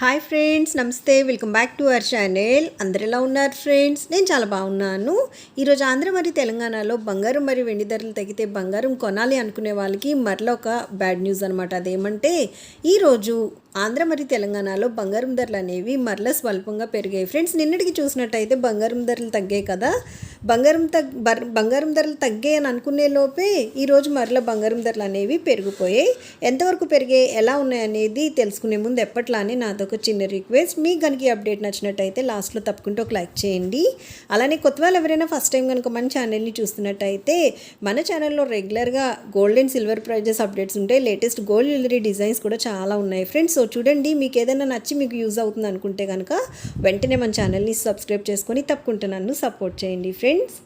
Hi friends నమస్తే. Welcome back to our channel. అందరు ఎలా ఉన్నారు ఫ్రెండ్స్? నేను చాలా బాగున్నాను. ఈరోజు ఆంధ్ర మరియు తెలంగాణలో బంగారం మరియు వెండి ధరలు తగ్గితే బంగారం కొనాలి అనుకునే వాళ్ళకి మరలా ఒక బ్యాడ్ న్యూస్ అనమాట అదేమంటే ఈరోజు ఆంధ్ర మరియు తెలంగాణలో బంగారం ధరలు అనేవి మరల స్వల్పంగా పెరిగాయి. ఫ్రెండ్స్ నిన్నటికి చూసినట్టయితే బంగారం ధరలు తగ్గాయి కదా? బంగారం తగ్ బర్- బంగారం ధరలు తగ్గాయి అని అనుకునే లోపే ఈరోజు మరల బంగారం ధరలు అనేవి పెరిగిపోయాయి. ఎంతవరకు పెరిగాయి ఎలా ఉన్నాయి అనేది తెలుసుకునే ముందు ఎప్పట్లానే నాదొక చిన్న రిక్వెస్ట్. మీకు కనుక అప్డేట్ నచ్చినట్టయితే లాస్ట్లో తప్పకుండా ఒక లైక్ చేయండి. అలానే కొత్త వాళ్ళు ఎవరైనా ఫస్ట్ టైం కనుక మన ఛానల్ని చూస్తున్నట్టయితే మన ఛానల్లో రెగ్యులర్గా gold and silver prices updates ఉంటాయి. లేటెస్ట్ గోల్డ్ జ్యువెలరీ డిజైన్స్ కూడా చాలా ఉన్నాయి. ఫ్రెండ్స్ సో చూడండి మీకు ఏదైనా నచ్చి మీకు యూజ్ అవుతుంది అనుకుంటే కనుక వెంటనే మన ఛానల్ని సబ్స్క్రైబ్ చేసుకొని తప్పకుండా నన్ను సపోర్ట్ చేయండి ఫ్రెండ్స్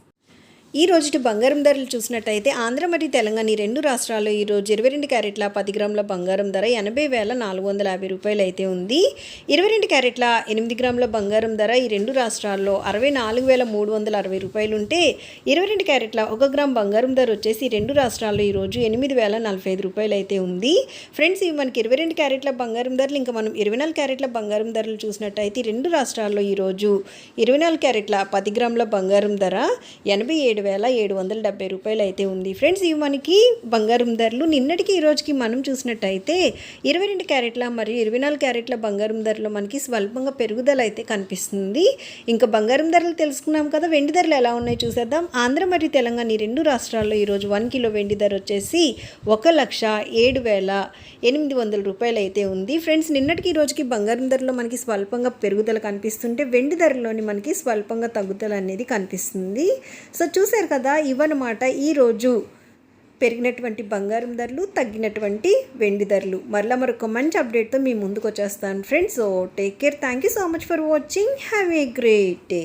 ఈ రోజుటి బంగారం ధరలు చూసినట్టయితే ఆంధ్ర మరియు తెలంగాణ ఈ రెండు రాష్ట్రాల్లో ఈరోజు ఇరవై రెండు క్యారెట్ల పది గ్రాముల బంగారం ధర ఎనభై వేల నాలుగు వందల యాభై రూపాయలు అయితే ఉంది. ఇరవై రెండు క్యారెట్ల ఎనిమిది గ్రాముల బంగారం ధర ఈ రెండు రాష్ట్రాల్లో అరవై నాలుగు వేల మూడు వందల అరవై రూపాయలు ఉంటే ఇరవై రెండు క్యారెట్ల ఒక గ్రామ్ బంగారం ధర వచ్చేసి రెండు రాష్ట్రాల్లో ఈరోజు ఎనిమిది వేల నలభై ఐదు రూపాయలు అయితే ఉంది. ఫ్రెండ్స్ ఇవి మనకి ఇరవై రెండు క్యారెట్ల బంగారం ధరలు. ఇంకా మనం ఇరవై నాలుగు క్యారెట్ల బంగారం ధరలు చూసినట్టయితే రెండు రాష్ట్రాల్లో ఈరోజు ఇరవై నాలుగు క్యారెట్ల పది గ్రాముల బంగారం ధర ఎనభై ఏడు వేల ఏడు వందల డెబ్బై రూపాయలు అయితే ఉంది. ఫ్రెండ్స్ ఇవి మనకి బంగారం ధరలు. నిన్నటికి ఈ రోజుకి మనం చూసినట్టయితే ఇరవై రెండు క్యారెట్ల మరియు ఇరవై నాలుగు క్యారెట్ల బంగారం ధరలు మనకి స్వల్పంగా పెరుగుదల అయితే కనిపిస్తుంది. ఇంకా బంగారం ధరలు తెలుసుకున్నాం కదా వెండి ధరలు ఎలా ఉన్నాయి చూసేద్దాం. ఆంధ్ర మరియు తెలంగాణ ఈ రెండు రాష్ట్రాల్లో ఈరోజు వన్ కిలో వెండి ధర వచ్చేసి ఒక లక్ష ఏడు వేల ఎనిమిది వందల రూపాయలు అయితే ఉంది. ఫ్రెండ్స్ నిన్నటికి ఈ రోజుకి బంగారం ధరలో మనకి స్వల్పంగా పెరుగుదల కనిపిస్తుంటే వెండి ధరలోని మనకి స్వల్పంగా తగ్గుదల అనేది కనిపిస్తుంది. సో చూశారు కదా ఇవన్నమాట ఈరోజు పెరిగినటువంటి బంగారం ధరలు తగ్గినటువంటి వెండి ధరలు. మరలా మరొక మంచి అప్డేట్తో మీ ముందుకు వచ్చేస్తాను friends oh take care. Thank you so much for watching. Have a great day.